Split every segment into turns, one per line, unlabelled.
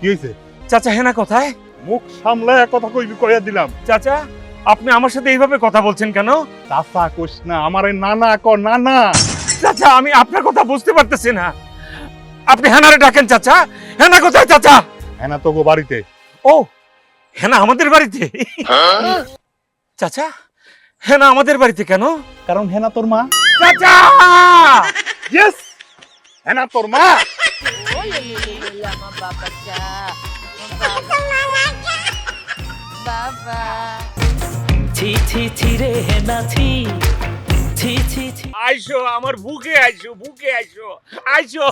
কি হয়েছে
চাচা হেনা কোথায়?
মুখ সামলায় কথা কইবি কইয়া দিলাম।
চাচা আপনি আমার সাথে এইভাবে কথা বলছেন কেন?
চাচা কোস না আমার নানা ক নানা।
চাচা আমি আপনার কথা বুঝতে পারতেছি না। আপনি হেনারে ডাকেন চাচা। হেনা কোথায় চাচা?
হ্যাঁ না তো গো বাড়িতে।
ও হেনা আমাদের বাড়িতে? চাচা হেনা আমাদের বাড়িতে কেন?
কারণ হেনা তোর মা।
চাচা!
ইয়েস হেনা তোর মা।
আমার বাবাটা বাবা
ছি ছি ছি রে হেনা ছি। ছি ছি ছি।
আইসো আমার বুকে আইসো বুকে আইসো। আইসো।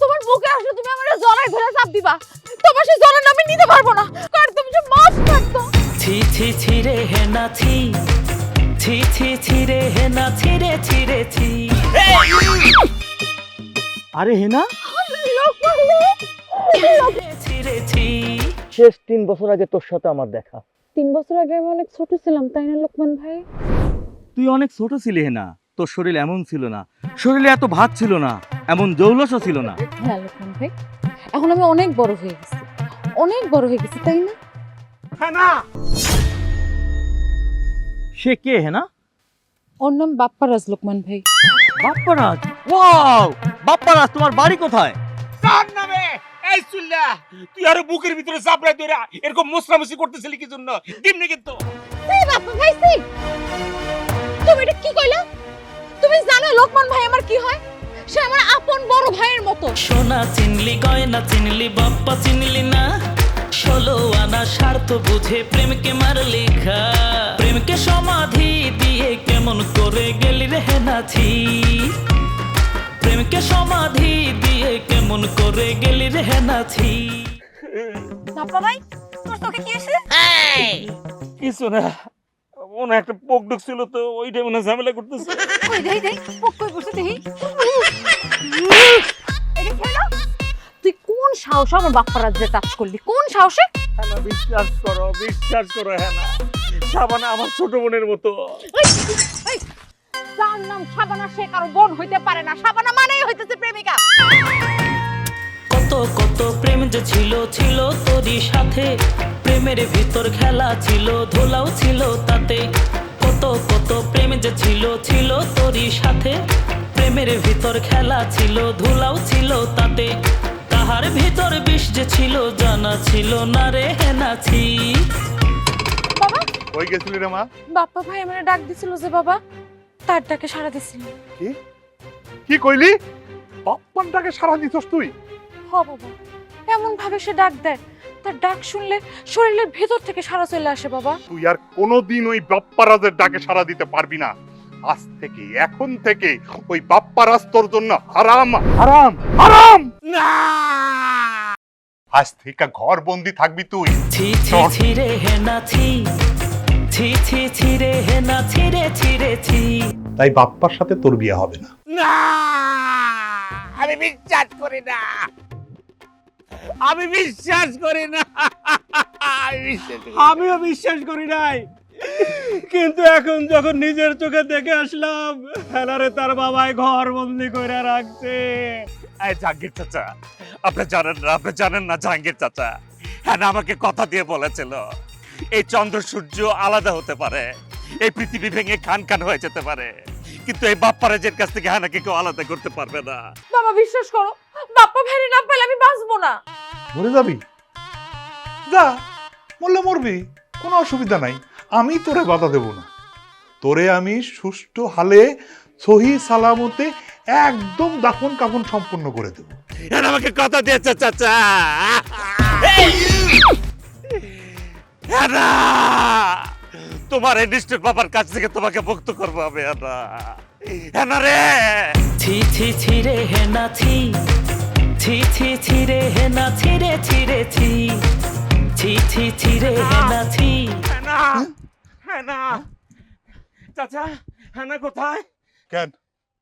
তোমার বুকে আসলে তুমি আমার জড়াই ধরে চাপ দিবা। তোমার সেই জড়ান আমি নিতে পারব না। কারণ তুমি যে মাছ থাকতো
ছি ছি ছি রে হেনা ছি। ছি ছি ছি রে হেনা ছি রে ছি রে ছি।
আরে হেনা? শেষ তিন বছর আগে তোর সাথে আমার দেখা।
তিন বছর আগে আমি অনেক ছোট ছিলাম তাই না লোকমান ভাই?
তুই অনেক ছোট ছিলি হেনা তোর শরীর এমন ছিল না। শরীরে এত ভাত ছিল না এমন জৌলসও ছিল না।
হ্যাঁ লোকমান ভাই এখন আমি অনেক বড় হয়ে গেছি। অনেক বড় হয়ে গেছি তাই না?
হেনা!
সে কে হেনা?
ওর নাম বাপ্পারাজ লোকমান ভাই।
বাপ্পারাজ? ওয়াও! বাপ্পারাজ তোমার বাড়ি কোথায়?
এই তুই আরও বুকের ভিতরে চাপড়াই ধরে এরকম মুসরামুসি করতেছিলি কি জন্য? দিমনি কিন্তু।
এই তুমি এটা কি কইলা? তুমি জানো লোকমান ভাই আমার কি হয়? সে আমার আপন বড় ভাইয়ের মতো।
সোনা চিনলি গয়না চিনলি বাপ্পা চিনলি না। ষোলো আনা স্বার্থ বুঝে প্রেমকে মার লেখা প্রেমকে সমাধি দিয়ে কেমন করে গেলি রে হেনা ছি প্রেমকে সমাধি দিয়ে গেলি রে
বাপ্পা ভাই তোর তোকে কি হয়েছে?
কিছু না মনে একটা পোক ঢুকছিল তো ওইটা মনে হয় ঝামেলা করতেছে।
কই দেই দেই পক কই বসে দেই? তুই কোন সাহসে আমার বাপ্পারাজ যে টাচ করলি? কোন সাহসে?
হ্যাঁ বিশ্বাস করো বিশ্বাস করো হ্যাঁ না। সাবানা আমার ছোট বোনের মতো।
তার নাম সাবানা সে কারও বোন হইতে পারে না। সাবানা মানেই হইতেছে প্রেমিকা।
কত কত প্রেম যে ছিল ছিল তোরই সাথে। প্রেমের ভিতর খেলা ছিল ধোলাও ছিল তাতে। কত কত প্রেম যে ছিল ছিল তোরই সাথে। প্রেমের ভিতর খেলা ছিল ধুলাও ছিল তাতে। তাহার ভিতর বিষ যে ছিল জানা ছিল না রে হেনাছি
বাবা।
কই গেছিলি রে মা?
বাপ্পা ভাই আমার ডাক দিছিল যে বাবা তার ডাকে সাড়া দিছিল
কি কইলি? বাপ্পানটাকে সারা দিছস তুই?
হ বাবা এমন ভাবে সে ডাক দেয় তার ডাক শুনলে শরীরের ভেতর থেকে সারা চলে আসে বাবা।
তুই আর কোনোদিন ওই বাপ্পারাজের ডাকে সারা দিতে পারবি না। আজ থেকে এখন থেকে ওই বাপ্পারাজ তোর জন্য হারাম হারাম হারাম!
না!
আজ থেকে ঘর বন্দি থাকবি তুই।
ছি ছি ছি রে হেনাছি ছি ছি ছি রে হেনাছি রে ছি রে ছি।
তাই বাপ্পার সাথে তোর বিয়ে হবে না।
না আমি বিশ্বাস করি না। আমি বিশ্বাস করি না। আমি বিশ্বাস করি না।
আমিও বিশ্বাস করি নাই। কিন্তু এখন যখন নিজের চোখে দেখে আসলাম হেনারে তার বাবাই ঘর বন্দি করে রাখছে।
এই জাহাঙ্গীর চাচা আপনি জানেন না আপনি জানেন না জাহাঙ্গীর চাচা। হ্যাঁ আমাকে কথা দিয়ে বলেছিল। এই চন্দ্র সূর্য আলাদা হতে পারে। এই পৃথিবী ভেঙে খান খান হয়ে যেতে পারে। কিন্তু এই বাপ্পারাজের কাছ থেকে হানাকে কেউ আলাদা করতে পারবে না?
বাবা বিশ্বাস করো বাপ্পা ভাইরে না পেলে আমি বাঁচবো না।
মরে যাবি? যা মরলে মরবি কোনো অসুবিধা নাই। আমি তোরে বাধা দেব না। তোরে আমি সুষ্ঠু হালে সহি সালামতে একদম দাফন কাফন সম্পূর্ণ করে দেব।
হ্যাঁ আমাকে কথা দিয়েছে চাচা তোমার এই নিষ্ঠুর বাবার কাছ থেকে তোমাকে মুক্ত করব আমি হ্যাঁ রে।
ছি ছি ছি রে হেনাছি ছি। ছি ছি রে হেনাছি রে ছি রে ছি। ছি ছি ছি রে হেনাছি
হেনা হেনা। চাচা হেনা কোথায়?
কেন?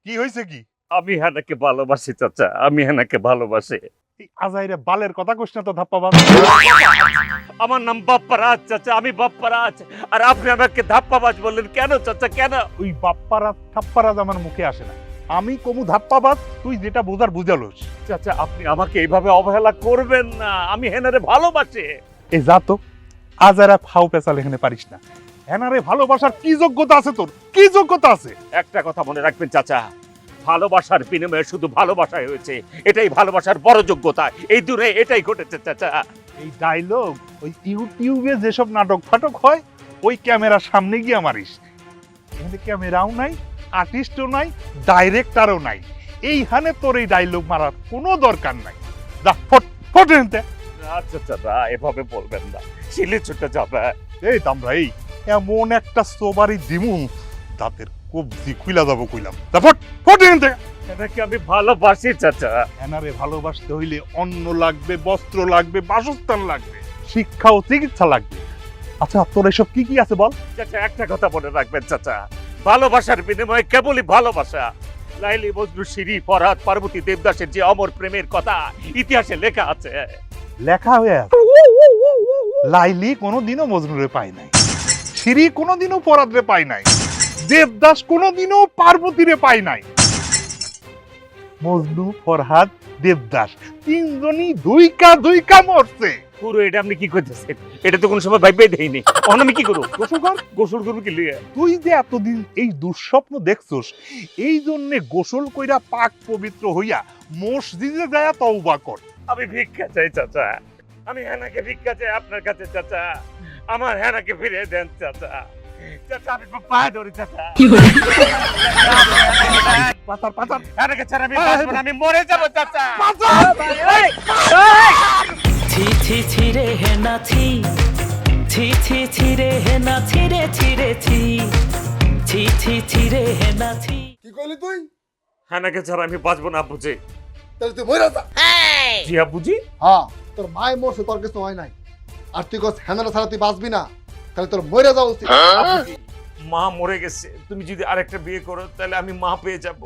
কি হয়েছে কি?
আমি হেনাকে ভালোবাসি চাচা। আমি হেনাকে ভালোবাসি।
আজাইরে বালের কথা না তো ধাপ্পা বাজ
আমার নাম বাপ্পারাজ চাচা আমি বাপ্পারাজ। আর আপনি আমাকে ধাপ্পাবাজ বললেন কেন চাচা কেন?
ওই বাপ্পারাজ থাপ্পারাজ আমার মুখে আসে না। আমি কমু তুই যেটা বোঝার বুঝালোস।
চাচা আপনি আমাকে এইভাবে অবহেলা করবেন না। আমি হেনারে ভালোবাসি।
এ যা তো আজ আর ফাও পেঁচাল এখানে পারিস না। হেনারে ভালোবাসার কি যোগ্যতা আছে তোর? কি যোগ্যতা আছে?
একটা কথা মনে রাখবেন চাচা। ভালোবাসার বিনিময়ে শুধু ভালোবাসাই হয়েছে। এটাই ভালোবাসার বড় যোগ্যতা। এই দূরে এটাই ঘটেছে চাচা।
এই ডায়লগ ওই ইউটিউবে যেসব নাটক ফাটক হয় ওই ক্যামেরার সামনে গিয়ে মারিস এখানে ক্যামেরাও নাই আর্টিস্টও নাই ডাইরেক্টরও নাই। এইখানে তোর এই ডায়লগ মারার কোনো দরকার নাই। যা ফট ফট এনতে।
আচ্ছা চাচা এভাবে বলবেন না। শিলে ছুটে যাবে।
এই দামরা এই এমন একটা সোবারি দিমু দাঁতের কবজি খুইলা যাব কইলাম। যা ফট ফট এনতে
এটাকে আমি ভালোবাসি চাচা।
এনারে ভালোবাসতে হইলে অন্ন লাগবে বস্ত্র লাগবে বাসস্থান লাগবে শিক্ষা ও চিকিৎসা লাগবে। আচ্ছা তোর এসব কি কি আছে বল?
চাচা একটা কথা মনে রাখবেন চাচা। ভালোবাসার বিনিময়ে কেবলই ভালোবাসা। লাইলি মজনু সিঁড়ি ফরহাদ পার্বতী দেবদাসের যে অমর প্রেমের কথা ইতিহাসে লেখা আছে।
লেখা হয়ে লাইলি কোনোদিনও মজনুরে পায় নাই। সিঁড়ি কোনোদিনও পরাদরে পায় নাই। দেবদাস কোনোদিনও পার্বতীরে পায় নাই। মজনু ফরহাদ দেবদাস তিনজনই দুইকা দুইকা মরছে।
পুরো এটা আপনি কি করতেছেন? এটা তো কোনো সময় ভাইবে দেয়নি। আমি কি করব?
গোসল কর।
গোসল করব কি লিয়ে?
তুই যে এতদিন এই দুঃস্বপ্ন দেখছস এই জন্যে গোসল কইরা পাক পবিত্র হইয়া মসজিদে যায় তওবা কর।
আমি ভিক্ষা চাই চাচা। আমি হেনাকে ভিক্ষা চাই আপনার কাছে চাচা। আমার হেনাকে ফিরে দেন চাচা। আমি না, মরে যাব চাচা।
ছি ছি ছি রে হেনা ছি ছি ছি ছি রে হেনা ছি রে ছি রে ছি। ছি ছি ছি রে হেনা ছি
কি কইলি তুই?
হেনাকে ছাড়া আমি বাঁচবো না বুঝে
তাহলে তুই মরে যা।
জিয়া বুঝি
হ্যাঁ তোর মায় মরছে তোর কিছু হয় নাই। আর তুই কস হ্যান্ডালা ছাড়া তুই বাঁচবি না? তাহলে তোর মরে যাওয়া উচিত।
মা মরে গেছে তুমি যদি আরেকটা বিয়ে করো তাহলে আমি মা পেয়ে যাব।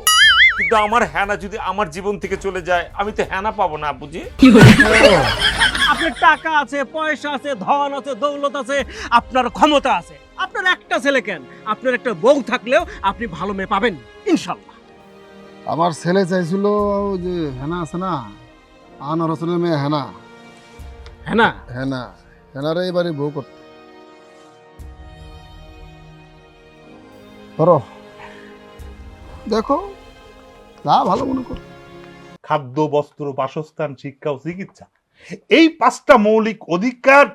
কিন্তু আমার হ্যানা যদি আমার জীবন থেকে চলে যায় আমি তো হ্যানা পাবো না বুঝি?
আপনার টাকা আছে পয়সা আছে ধন আছে দৌলত আছে আপনার ক্ষমতা আছে। আপনার একটা ছেলে কেন? আপনার একটা বউ থাকলেও আপনি ভালো মেয়ে পাবেন ইনশাল্লাহ
আমার ছেলে চাইছিল ওই যে হেনা আছে না আনার হোসেনের মেয়ে হেনা
হ্যাঁ না
হেনা হেনারে এবারে বউ করতে। করো দেখো যা ভালো মনে করো।
খাদ্য বস্ত্র বাসস্থান শিক্ষা ও চিকিৎসা। এই পাঁচটা মৌলিক অধিকার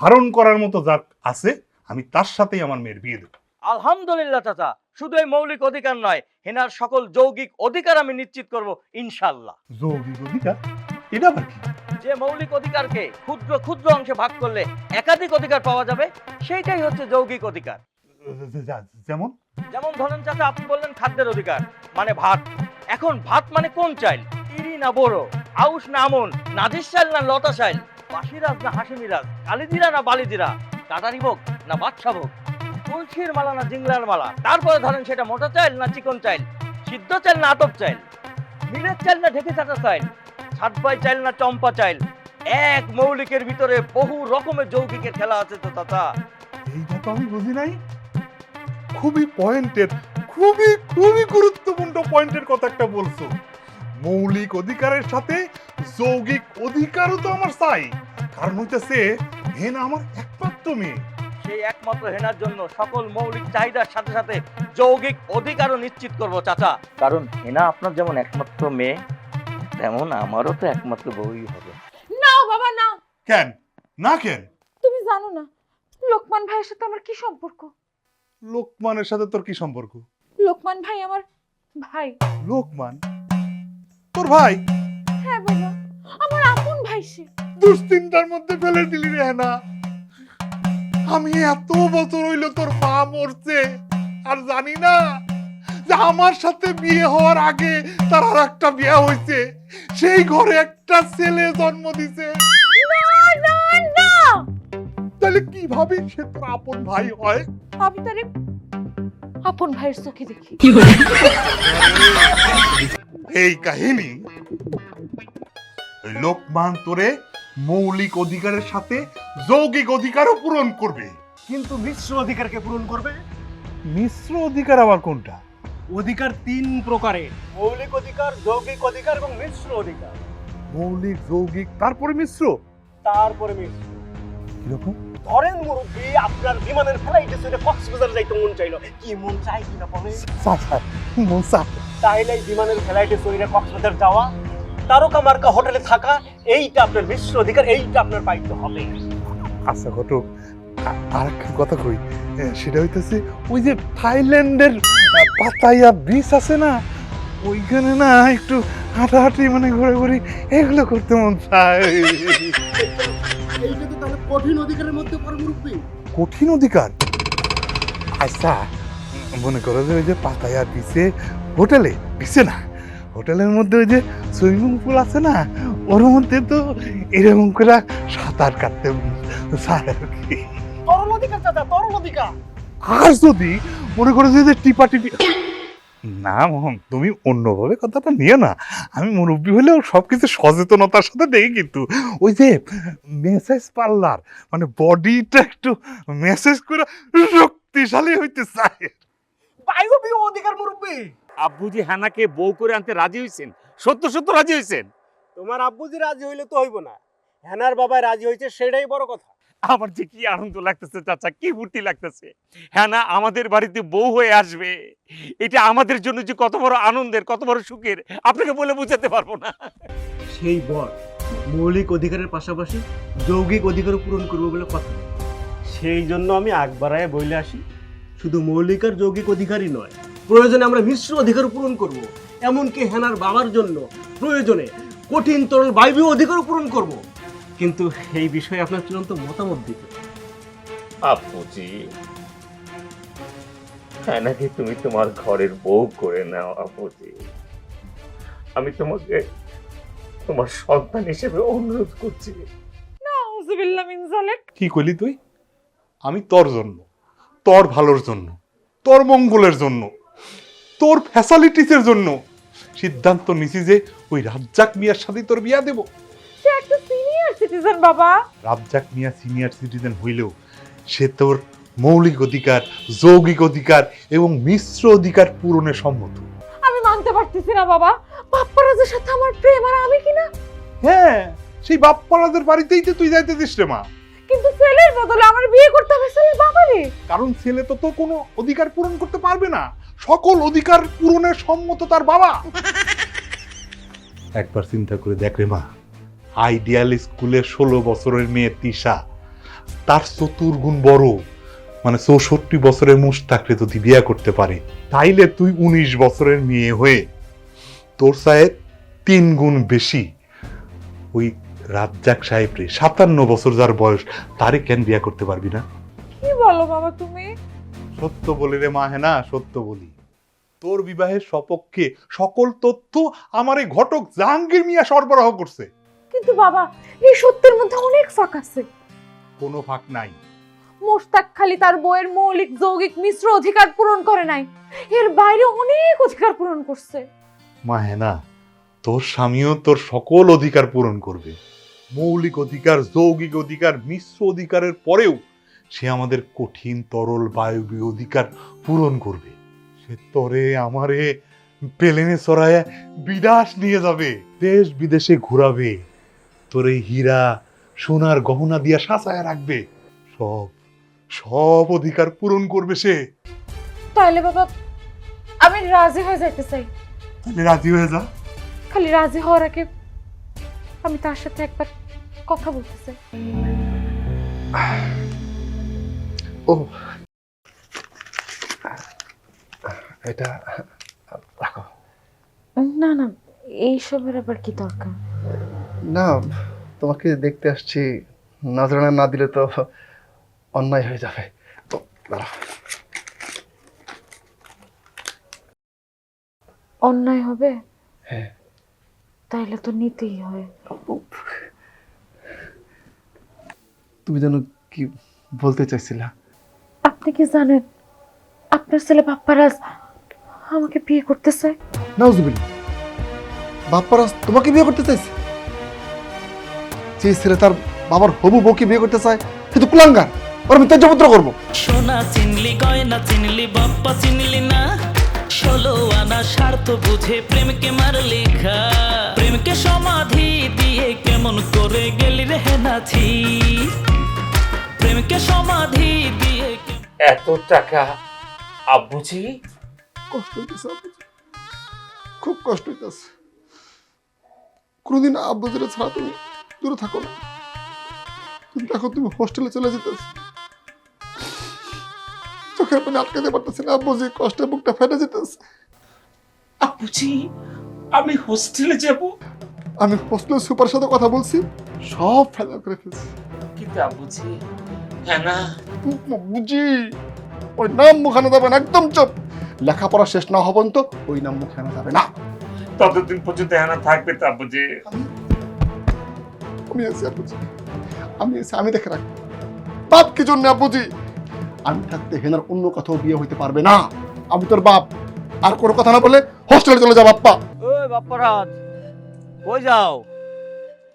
ধারণ করার মতো যার আছে আমি তার সাথেই আমার মেয়ের বিয়ে দেবো।
আলহামদুলিল্লাহ চাচা। শুধু এই মৌলিক অধিকার নয় হেনার সকল যৌগিক অধিকার আমি নিশ্চিত করব ইনশাল্লাহ
যৌগিক অধিকার? এটা আবার কি?
যে মৌলিক অধিকারকে ক্ষুদ্র ক্ষুদ্র অংশে ভাগ করলে একাধিক অধিকার পাওয়া যাবে সেইটাই হচ্ছে যৌগিক অধিকার।
যে- যে- যেমন?
যেমন ধরেন চাচা আপনি বললেন খাদ্যের অধিকার মানে ভাত। এখন ভাত মানে কোন চাইল? ইরি না বড় আউশ না আমন নাজির চাইল না লতা চাইল বাসিরাজ না হাসিমিরাজ কালিজিরা না বালিজিরা কাটারি ভোগ না বাদশা ভোগ তুলসীর মালা না জিংলার মালা তারপরে ধরেন সেটা মোটা চাইল না চিকন চাইল সিদ্ধ চাইল না আতপ চাইল মিলের চাইল না ঢেকে চাটা চাইল ছাটবাই চাইল না চম্পা চাইল এক মৌলিকের ভিতরে বহু রকমের যৌগিকের খেলা আছে তো চাচা।
এইটা তো আমি বুঝি নাই। খুবই পয়েন্টের খুবই খুবই গুরুত্বপূর্ণ পয়েন্টের কথা একটা বলছো। মৌলিক অধিকারের সাথে যৌগিক অধিকারও তো আমার চাই। কারণ হইতেছে হেন আমার একমাত্র মেয়ে।
সেই একমাত্র হেনার জন্য সকল মৌলিক চাহিদার সাথে সাথে যৌগিক অধিকারও নিশ্চিত করব চাচা। কারণ হেনা আপনার যেমন একমাত্র মেয়ে তেমন আমারও তো একমাত্র বউই হবে।
নাও বাবা নাও।
কেন? না কেন?
তুমি জানো না লোকমান ভাইয়ের সাথে আমার কি সম্পর্ক?
লোকমানের সাথে তোর কি সম্পর্ক?
লোকমান ভাই আমার ভাই।
লোকমান? তোর ভাই?
হ্যাঁ বাবা আমার আপন ভাই সে।
দুশ্চিন্তার মধ্যে ফেলে দিলি রে না আমি এত বছর হইল তোর মা মরছে আর জানি না যে আমার সাথে বিয়ে হওয়ার আগে তার আর একটা বিয়ে হয়েছে সেই ঘরে একটা ছেলে জন্ম দিছে। তাহলে কীভাবে সে তোর আপন ভাই হয়?
আমি তারে আপন ভাইয়ের চোখে দেখি।
এই কাহিনী লোকমান তোরে মৌলিক অধিকারের সাথে যৌগিক অধিকারও পূরণ করবে।
কিন্তু মিশ্র অধিকারকে পূরণ করবে?
মিশ্র অধিকার আবার কোনটা?
অধিকার তিন প্রকারের মৌলিক অধিকার যৌগিক অধিকার এবং মিশ্র অধিকার।
মৌলিক যৌগিক তারপরে মিশ্র?
তারপরে মিশ্র।
কীরকম?
ধরেন মুরব্বী আপনার বিমানের ফ্লাইটে চলে কক্সবাজার যাইতে মন চাইলো কি মন চাই কিনা বলে
চাচা মন
তাইলে এই বিমানের ফ্লাইটে চলে কক্সবাজার যাওয়া তারকা মার্কা হোটেলে থাকা এইটা আপনার মিশ্র অধিকার এইটা আপনার পাইতে হবে।
আচ্ছা ঘটক আর একটা কথা কই সেটা হইতেছে ওই যে থাইল্যান্ডের পাতায়া বিচ আছে না ওইখানে না একটু হাঁটাহাঁটি মানে ঘোরাঘুরি এগুলো করতে মন চায়।
এইটা তো তাহলে কঠিন অধিকারের মধ্যে পড়ে মুরব্বী
কঠিন অধিকার? আচ্ছা মনে করো যে ওই যে পাতায়া বিচে হোটেলে বিচে না হোটেলের মধ্যে ওই যে সুইমিং পুল আছে না ওর মধ্যে তো এরকম করে সাঁতার কাটতে চায় আর কি।
তরল অধিকার চাচা তরল অধিকার।
আর যদি মনে করো যে টিপা টিপি না মোহন তুমি অন্যভাবে কথাটা নিয়ে না। আমি মুরব্বী হলেও সব কিছু সচেতনতার সাথে দেখি কিন্তু। ওই যে মেসেজ পার্লার মানে বডিটা একটু মেসেজ করে শক্তিশালী হইতে চায়।
অধিকার মুরব্বী।
আব্বুজি হ্যানাকে বউ করে আনতে রাজি হয়েছেন সত্য সত্য রাজি হয়েছেন
তোমার আব্বুজি রাজি হইলে তো হইব না। হ্যানার বাবাই রাজি হয়েছে সেটাই বড় কথা।
আমার যে কি আনন্দ লাগতেছে, চাচা, কি ফুর্তি লাগতেছে। হ্যাঁ না, আমাদের বাড়িতে বউ হয়ে আসবে। এটা আমাদের জন্য যে কত বড় আনন্দের, কত বড় সুখের, আপনাকে বলে বোঝাতে পারব না।
সেই বর মৌলিক অধিকারের পাশাপাশি যৌগিক অধিকারও পূরণ করব বলে কথা। সেই জন্য আমি আগ বাড়ায় বইলে আসি, শুধু মৌলিক আর যৌগিক অধিকারই নয়, প্রয়োজনে আমরা মিশ্র অধিকারও পূরণ করব। এমনকি হেনার বাবার জন্য প্রয়োজনে কঠিন তরল বায়বীয় অধিকারও পূরণ করব। কিন্তু এই বিষয়ে আপনার চূড়ান্ত মতামত দিতে।
আপুজি হ্যাঁ নাকি তুমি তোমার ঘরের বউ করে নাও আপুজি আমি তোমাকে তোমার সন্তান হিসেবে অনুরোধ করছি।
কি কইলি তুই? আমি তোর জন্য তোর ভালোর জন্য তোর মঙ্গলের জন্য তোর ফ্যাসালিটিসের জন্য সিদ্ধান্ত নিছি যে ওই রাজ্জাক মিয়ার সাথে তোর বিয়া দেব।
সিটিজেন বাবা।
রাজ্জাক মিয়া সিনিয়র সিটিজেন হইলেও সে তোর মৌলিক অধিকার যৌগিক অধিকার এবং মিশ্র অধিকার পূরণে সম্মত।
আমি মানতে পারতেছি না বাবা। বাপ্পারাজের সাথে আমার প্রেম আর আমি কিনা
হ্যাঁ সেই বাপ্পালাদের বাড়িতেই তো তুই যাইতে দিস রে মা।
কিন্তু ছেলের বদলে আমার বিয়ে করতে হবে ছেলের বাবারে।
কারণ ছেলে তো তো কোনো অধিকার পূরণ করতে পারবে না। সকল অধিকার পূরণের সম্মত তার বাবা। একবার চিন্তা করে দেখ রে মা। আইডিয়াল স্কুলের ষোলো বছরের মেয়ে তিশা। তার চতুর্গুণ বড়। মানে চৌষট্টি বছরের মুস্তাকরে যদি বিয়ে করতে পারে তাইলে তুই উনিশ বছরের মেয়ে হয়ে তোর সাহেব তিন গুণ বেশি। ওই রাজ্জাক সাহেব রে সাতান্ন বছর যার বয়স তারে কেন বিয়ে করতে পারবি না?
কি বলো বাবা তুমি?
সত্য বলি রে মা হ্যাঁ না? সত্য বলি। তোর বিবাহের সপক্ষে সকল তথ্য আমার এই ঘটক জাহাঙ্গীর মিয়া সরবরাহ করছে।
কিন্তু বাবা এই সত্যের মধ্যে অনেক ফাঁক আছে।
কোনো ফাঁক নাই।
মোশতাক খালি তার বইয়ের মৌলিক যৌগিক মিশ্র অধিকার পূরণ করে নাই। এর বাইরে অনেক অধিকার পূরণ করছে।
মা হ্যাঁ না তোর স্বামীও তোর সকল অধিকার পূরণ করবে। মৌলিক অধিকার যৌগিক অধিকার মিশ্র অধিকারের পরেও সে আমাদের কঠিন তরল বায়বীয় অধিকার পূরণ করবে। সে তরে আমারে পেলেনে সরায় বিদাস নিয়ে যাবে। দেশ বিদেশে ঘুরাবে। তোরে হীরা সোনার গহনা দিয়া সাজায় রাখবে। সব সব অধিকার পূরণ করবে সে।
তাহলে বাবা আমি রাজি হয়ে যাইতে চাই।
তাহলে রাজি হয়ে যা।
খালি রাজি হওয়ার আগে আমি তার সাথে একবার কথা বলতে চাই।
ও এটা রাখো।
না না এইসবের আবার কি দরকার?
না তোমাকে দেখতে আসছি। নজরানা না দিলে তো অন্যায় হয়ে যাবে। তো
অন্যায় হবে?
হ্যাঁ।
তাইলে তো নিতেই হয়।
তুমি যেন কি বলতে চাইছিলা?
আপনি কি জানেন আপনার ছেলে বাপ্পারাজ আমাকে বিয়ে করতে চায়?
নাউজুবিল্লা বাপ্পারাজ তোমাকে বিয়ে করতে চাইছে? যে ছেলে তার বাবার হবু বউকে বিয়ে করতে চায় কিন্তু কুলাঙ্গার। ওর আমি ত্যায্যপুত্র করব।
সোনা চিনলি গয়না চিনলি বাপ্পা চিনলি না। ষোলো আনা স্বার্থ বুঝে প্রেমকে মার লেখা প্রেমকে সমাধি দিয়ে কেমন করে গেলি রে নাছি প্রেমকে সমাধি দিয়ে
এত টাকা আব্বুজি
কষ্ট হইতেছে আব্বুজি খুব কষ্ট হইতেছে। কোনোদিন আব্বুজিরা ছাড়া তুমি দূরে থাকো না। তুমি দেখো তুমি হোস্টেলে চলে যেতেছ। চোখের পানি আটকাতে পারতেছি না আব্বুজি কষ্টে বুকটা ফেটে যেতেছে।
আব্বুজি আমি হোস্টেলে যাব।
আমি হোস্টেলের সুপার সাথে কথা বলছি সব ফাইনাল করে ফেলছি।
কিন্তু আব্বুজি হ্যাঁ না।
বুঝি ওই নাম মুখানো যাবে না একদম চুপ। লেখাপড়া শেষ না হবেন তো ওই নাম মুখানো যাবে না।
ততদিন পর্যন্ত হ্যাঁ না থাকবে তো আব্বুজি
আমি আছি আব্বুজি। আমি আছি আমি দেখে রাখব। বাপ কি জন্য আব্বুজি? আমি থাকতে হেনার অন্য কোথাও বিয়ে হইতে পারবে না। আমি তোর বাপ। আর কোনো কথা না বলে হোস্টেলে চলে যা বাপ্পা।
ওই বাপ্পারাজ কই যাও?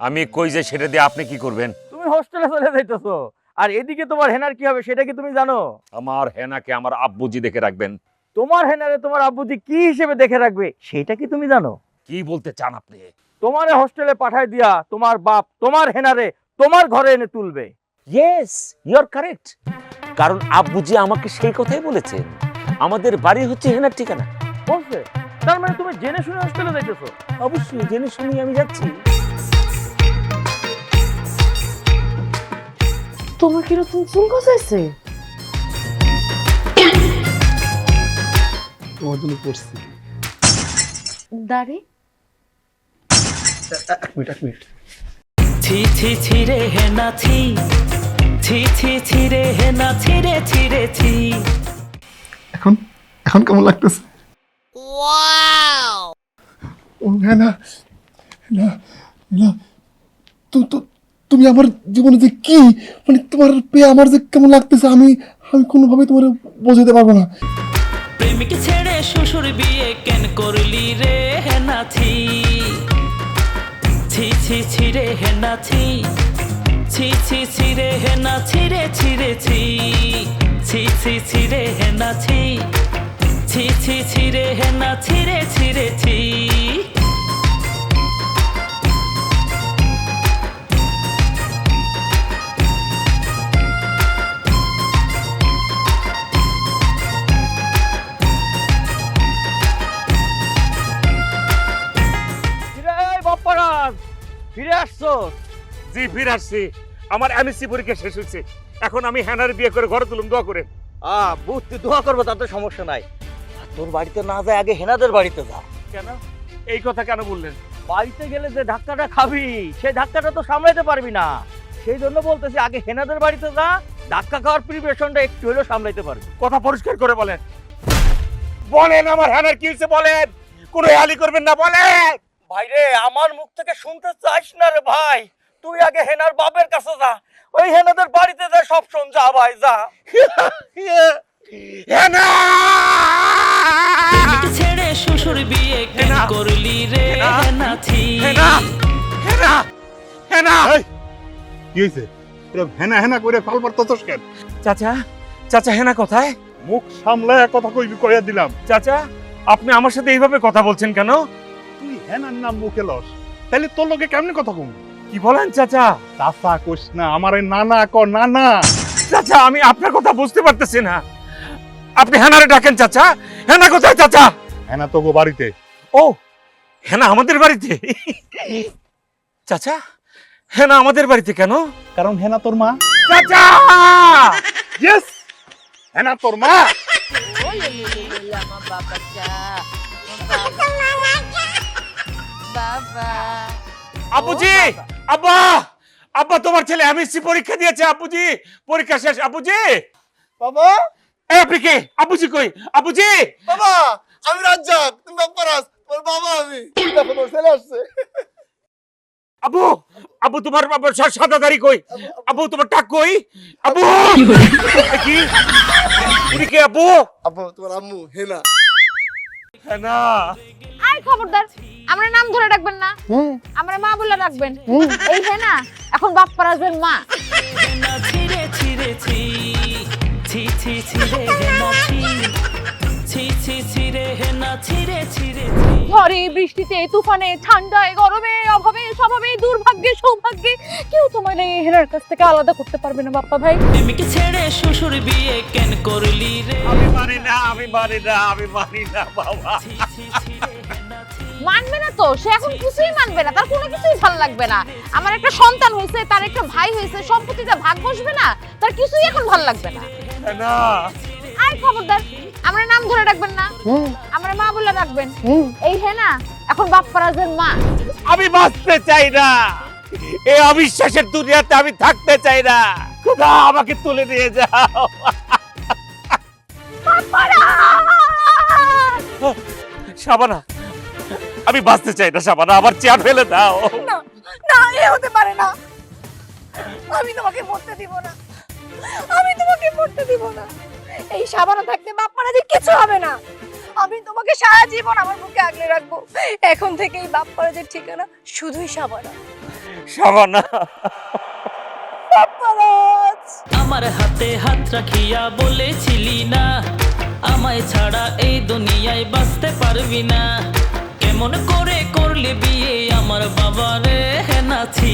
আমি কই যে সেটা দিয়ে আপনি কি করবেন?
তুমি হোস্টেলে চলে যাইতেছো। আর এদিকে তোমার হেনার কি হবে সেটা কি তুমি জানো?
আমার হেনাকে আমার আব্বুজি দেখে রাখবেন।
তোমার হেনারে তোমার আব্বুজি কি হিসেবে দেখে রাখবে সেটা কি তুমি জানো?
কি বলতে চান আপনি?
তোমারে হোস্টেলে পাঠায় দিয়া তোমার বাপ তোমার হেনারে তোমার ঘরে এনে তুলবে।
ইয়েস ইউ আর কারেক্ট কারণ আব্বুজি আমাকে সেই কথাই বলেছেন আমাদের বাড়ি হচ্ছে হেনার ঠিকানা।
বলছে তার মানে তুমি জেনে শুনে হোস্টেলে যাইতেছো?
অবশ্যই জেনে শুনি আমি যাচ্ছি।
তোমার কীরকম চুল গজাইছে?
তোমার জন্য পড়ছি।
দাড়ি?
এক মিনিট এক মিনিট
ছি ছি ছি রে হে নাছি ছি ছি ছি রে হে নাছি রে ছি রে ছি।
এখন এখন কেমন লাগতেছে? ও হ্যাঁ না না না। তু- তু- তুমি আমার জীবনে যে কি মানে তোমার পেয়ে আমার যে কেমন লাগতেছে আমি আমি কোনোভাবে তোমার বোঝাতে পারব না।
প্রেমিক ছেড়ে শ্বশুর বিয়ে কেন করলি রে হে নাছি ছি ছি ছি রে হে নাছি ছি ছি ছি রে হে নাছি রে, ছি রে, ছি। ছি ছি ছি রে হে নাছি ছি ছি ছি হে নাছি রে, ছি ছি।
ফিরে আসছো?
জি ফিরে আসছি। আমার এমএসসি পরীক্ষা শেষ হয়েছে। এখন আমি হ্যানার বিয়ে করে ঘরে তুলুম দোয়া করে
আ বুঝতে দোয়া করব তাতে সমস্যা নাই। আর তোর বাড়িতে না যায় আগে হেনাদের বাড়িতে যা।
কেন? এই কথা কেন বললেন?
বাড়িতে গেলে যে ধাক্কাটা খাবি সেই ধাক্কাটা তো সামলাইতে পারবি না। সেই জন্য বলতেছি আগে হেনাদের বাড়িতে যা ধাক্কা খাওয়ার প্রিপারেশনটা একটু হলেও সামলাইতে পারবি।
কথা পরিষ্কার করে বলেন। বলেন আমার হ্যানার কি হয়েছে বলেন। কোনো হেয়ালি করবেন না বলেন।
ভাই রে আমার মুখ থেকে শুনতে চাইস না রে ভাই? তুই আগে হেনার বাপের কাছে যা। ওই হেনাদের বাড়িতে যা সব শোন যা ভাই যা।
হেনা!
ছেড়ে শ্বশুর বিয়ে কেন
হেনা!
করলি রে নাছি
হেনা হেনা! হেনা!
কি হয়েছে এরকম হেনা হেনা করে কল পারতেছস কেন?
চাচা চাচা হেনা কোথায়?
মুখ সামলায় কথা কইবি কইয়া দিলাম।
চাচা আপনি আমার সাথে এইভাবে কথা বলছেন কেন?
হেনার নাম মুখে লস। তাহলে তোর লোকে কেমনে কথা কম?
কি বলেন চাচা?
চাচা কোস না আমারে নানা ক নানা।
চাচা আমি আপনার কথা বুঝতে পারতেছি না। আপনি হেনারে ডাকেন চাচা। হেনা কোথায় চাচা?
হেনা তো গো বাড়িতে।
ও হেনা আমাদের বাড়িতে? চাচা হেনা আমাদের বাড়িতে কেন?
কারণ হেনা তোর মা।
চাচা!
ইয়েস হেনা তোর মা।
আব্বুজি আব্বা! আব্বা তোমার ছেলে এমএসসি পরীক্ষা দিয়েছে আব্বুজি পরীক্ষা শেষ। আব্বুজি
বাবা!
এ আপনি কে? আব্বুজি কই? আব্বুজি
বাবা আমি রাজ্জাক তুমি বাপ্পারাজ তোর বাবা আমি। দেখো তোর ছেলে আসছে।
আব্বু আব্বু তোমার বাবা সাদা দাড়ি কই? আব্বু তোমার টাক কই? আব্বু এ কি? উনি কে আব্বু
আব্বু তোমার আম্মু হেনা।
হেনা।
আর খবরদার আমরা নাম ধরে ডাকবেন না আমরা মা বলে ডাকবেন এই হে না এখন মা
হেনা ছিরে ছিরে
ঝড়ে বৃষ্টিতে তুফানে ঠান্ডায় গরমে অভাবে স্বভাবে দুর্ভাগ্যে সৌভাগ্যে কেউ তোমার এই হেনার কাছ থেকে আলাদা করতে পারবে না বাপ্পা ভাই
প্রেমিকে ছেড়ে শ্বশুর বিয়ে কেন করলি রে
আমি মানি না আমি মানি না আমি মানি না বাবা
মানবে না তো? সে এখন কিছুই মানবে না। তার কোনো কিছুই ভালো লাগবে না। আমার একটা সন্তান হয়েছে তার একটা ভাই হয়েছে সম্পত্তিতে ভাগ বসবে না তার কিছুই এখন ভালো লাগবে না।
না।
আর খবরদার আমরা নাম ধরে ডাকবেন না। আমরা মা বলে ডাকবেন এই হেনা এখন বাপ্পারাজের মা।
আমি বাঁচতে চাই না। এই অবিশ্বাসের দুনিয়াতে আমি থাকতে চাই না। খোদা আমাকে তুলে নিয়ে যাও। সাবানা। আমি বাঁচতে চাই না সাবানা আমার চেয়ার ফেলে দাও।
না না এ হতে পারে না। আমি তোমাকে মরতে দিব না। আমি তোমাকে মরতে দিব না। এই সাবানা থাকতে বাপ্পারা যে কিছু হবে না। আমি তোমাকে সারা জীবন আমার বুকে আগলে রাখব। এখন থেকে এই বাপ্পারা যে ঠিকানা শুধুই সাবানা।
সাবানা।
বাপ্পারাজ
আমার হাতে হাত রাখিয়া বলেছিলি না আমায় ছাড়া এই দুনিয়ায় বাঁচতে পারবি না। কেমন করে করলে বিয়ে আমার বাবারে হেনাছি